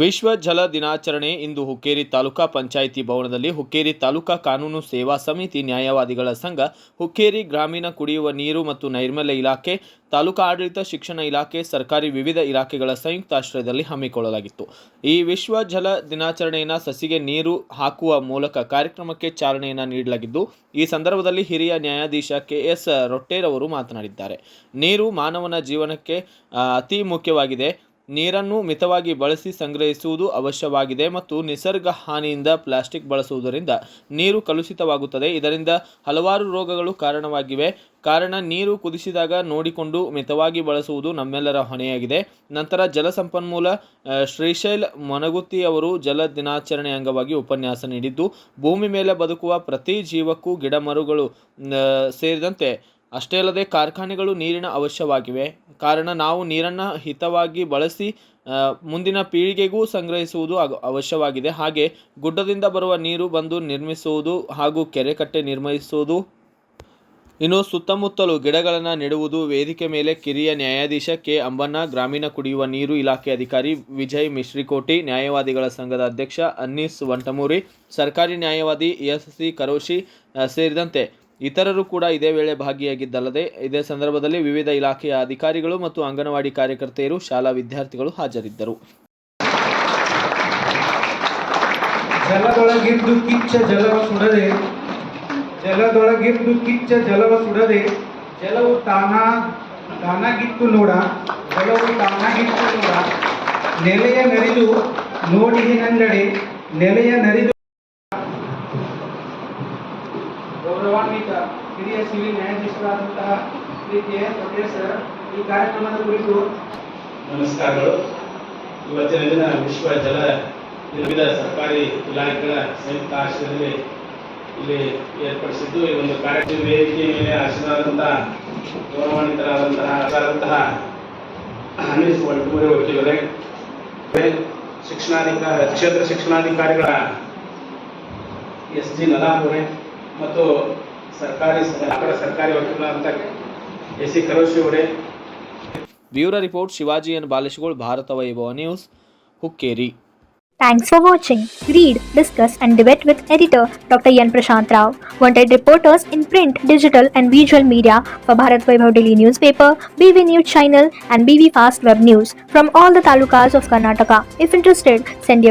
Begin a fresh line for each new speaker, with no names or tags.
ವಿಶ್ವ ಜಲ ದಿನಾಚರಣೆ ಇಂದು ಹುಕ್ಕೇರಿ ತಾಲೂಕಾ ಪಂಚಾಯಿತಿ ಭವನದಲ್ಲಿ ಹುಕ್ಕೇರಿ ತಾಲೂಕಾ ಕಾನೂನು ಸೇವಾ ಸಮಿತಿ ನ್ಯಾಯವಾದಿಗಳ ಸಂಘ, ಹುಕ್ಕೇರಿ ಗ್ರಾಮೀಣ ಕುಡಿಯುವ ನೀರು ಮತ್ತು ನೈರ್ಮಲ್ಯ ಇಲಾಖೆ, ತಾಲೂಕಾ ಆಡಳಿತ ಶಿಕ್ಷಣ ಇಲಾಖೆ, ಸರ್ಕಾರಿ ವಿವಿಧ ಇಲಾಖೆಗಳ ಸಂಯುಕ್ತಾಶ್ರಯದಲ್ಲಿ ಹಮ್ಮಿಕೊಳ್ಳಲಾಗಿತ್ತು. ಈ ವಿಶ್ವ ಜಲ ದಿನಾಚರಣೆಯನ್ನು ಸಸಿಗೆ ನೀರು ಹಾಕುವ ಮೂಲಕ ಕಾರ್ಯಕ್ರಮಕ್ಕೆ ಚಾಲನೆಯನ್ನು ನೀಡಲಾಗಿದ್ದು, ಈ ಸಂದರ್ಭದಲ್ಲಿ ಹಿರಿಯ ನ್ಯಾಯಾಧೀಶ ಕೆ ಎಸ್ ರೊಟ್ಟೇರವರು ಮಾತನಾಡಿದ್ದಾರೆ. ನೀರು ಮಾನವನ ಜೀವನಕ್ಕೆ ಅತಿ ಮುಖ್ಯವಾಗಿದೆ. ನೀರನ್ನು ಮಿತವಾಗಿ ಬಳಸಿ ಸಂಗ್ರಹಿಸುವುದು ಅವಶ್ಯವಾಗಿದೆ ಮತ್ತು ನಿಸರ್ಗ ಹಾನಿಯಿಂದ ಪ್ಲಾಸ್ಟಿಕ್ ಬಳಸುವುದರಿಂದ ನೀರು ಕಲುಷಿತವಾಗುತ್ತದೆ. ಇದರಿಂದ ಹಲವಾರು ರೋಗಗಳು ಕಾರಣವಾಗಿವೆ. ಕಾರಣ, ನೀರು ಕುದಿಸಿದಾಗ ನೋಡಿಕೊಂಡು ಮಿತವಾಗಿ ಬಳಸುವುದು ನಮ್ಮೆಲ್ಲರ ಹೊಣೆಯಾಗಿದೆ. ನಂತರ ಜಲಸಂಪನ್ಮೂಲ ಶ್ರೀಶೈಲ್ ಮನಗುತ್ತಿ ಅವರು ಜಲ ದಿನಾಚರಣೆ ಅಂಗವಾಗಿ ಉಪನ್ಯಾಸ ನೀಡಿದ್ದು, ಭೂಮಿ ಮೇಲೆ ಬದುಕುವ ಪ್ರತಿ ಜೀವಕ್ಕೂ ಗಿಡಮರುಗಳು ಸೇರಿದಂತೆ ಅಷ್ಟೇ ಅಲ್ಲದೆ ಕಾರ್ಖಾನೆಗಳು ನೀರಿನ ಅವಶ್ಯವಾಗಿವೆ. ಕಾರಣ ನಾವು ನೀರನ್ನು ಹಿತವಾಗಿ ಬಳಸಿ ಮುಂದಿನ ಪೀಳಿಗೆಗೂ ಸಂಗ್ರಹಿಸುವುದು ಅವಶ್ಯವಾಗಿದೆ. ಹಾಗೆ ಗುಡ್ಡದಿಂದ ಬರುವ ನೀರು ಬಂದು ನಿರ್ಮಿಸುವುದು ಹಾಗೂ ಕೆರೆಕಟ್ಟೆ ನಿರ್ಮಿಸುವುದು, ಇನ್ನು ಸುತ್ತಮುತ್ತಲು ಗಿಡಗಳನ್ನು ನೆಡುವುದು, ವೇದಿಕೆ ಮೇಲೆ ಕಿರಿಯ ನ್ಯಾಯಾಧೀಶ ಕೆ. ಅಂಬಣ್ಣ, ಗ್ರಾಮೀಣ ಕುಡಿಯುವ ನೀರು ಇಲಾಖೆ ಅಧಿಕಾರಿ ವಿಜಯ್ ಮಿಶ್ರಿಕೋಟಿ, ನ್ಯಾಯವಾದಿಗಳ ಸಂಘದ ಅಧ್ಯಕ್ಷ ಅನ್ನೀಸ್ ವಂಟಮೂರಿ, ಸರ್ಕಾರಿ ನ್ಯಾಯವಾದಿ ಎಸ್ ಸಿ ಕರೋಶಿ ಸೇರಿದಂತೆ ಇತರರು ಕೂಡ ಇದೇ ವೇಳೆ ಭಾಗಿಯಾಗಿದ್ದಲ್ಲದೆ, ಇದೇ ಸಂದರ್ಭದಲ್ಲಿ ವಿವಿಧ ಇಲಾಖೆಯ ಅಧಿಕಾರಿಗಳು ಮತ್ತು ಅಂಗನವಾಡಿ ಕಾರ್ಯಕರ್ತೆಯರು, ಶಾಲಾ ವಿದ್ಯಾರ್ಥಿಗಳು ಹಾಜರಿದ್ದರು.
ಜಲದೊಳಗಿದ್ದು ಕಿಚ್ಚ ಜಲವ ಸುಡದೆ, ಜಲದೊಳಗಿದ್ದು ಕಿಚ್ಚ ಜಲವ ಸುಡದೆ, ಜಲವು ತಾನ, ತಾನಾಗಿತ್ತು ನೋಡ, ಜಲವು ತಾನಾಗಿತ್ತು ನೋಡ. ನೆಲೆಯ ನರಿದು ನೋಡಿಹಿನಂಗಡೆ ನೆಲೆಯ ನರಿದು ಗೌರವಾನ್ವಿತ ಹಿರಿಯ ಸಿವಿಲ್ ನ್ಯಾಯಾಧೀಶರಾದಂತಹ ಶ್ರೀ ಕೆ ಸರ್, ಈ ಕಾರ್ಯಕ್ರಮದ ಕುರಿತು.
ನಮಸ್ಕಾರಗಳು. ಇವತ್ತಿನ ದಿನ ವಿಶ್ವ ಜಲ ವಿವಿಧ ಸರ್ಕಾರಿ ಇಲಾಖೆಗಳ ಸಂಯುಕ್ತ ಆಶ್ರಯದಲ್ಲಿ ಇಲ್ಲಿ ಏರ್ಪಡಿಸಿದ್ದು. ಈ ಒಂದು ಕಾರ್ಯಕ್ರಮ ವೇದಿಕೆ ಮೇಲೆ ಆಶೀರ್ವಾದಂತಹ ಗೌರವಾನ್ವಿತರಾದಂತಹ ಆದಂತಹ ಅನೀಸ್ ವಲ್ಟೂರಿ ವಕೀಲರೇ ಶಿಕ್ಷಣಾಧಿಕಾರ ಕ್ಷೇತ್ರ ಶಿಕ್ಷಣಾಧಿಕಾರಿಗಳ ಎಸ್ ಜಿ ನಲಾಪುರೆ ಮತ್ತು ಸರ್ಕಾರಿ ಅಪರ ಸರ್ಕಾರಿ ವಕೀಲರಾದಂಥ ಎಸ್ ಸಿ ಕರೋಶಿ ಅವರೇ
bureau report Shivaji N ಬಾಲೇಶ್ಗೋಳ್ Bharat Vaibhav news Hukkeri
Thanks for watching. Read, discuss, and debate with editor Dr. Yan Prashant Rao. Wanted reporters in print, digital, and visual media for Bharat Vaibhav Daily Newspaper, BV News Channel, and BV Fast Web News from all the talukas of Karnataka. If interested, send your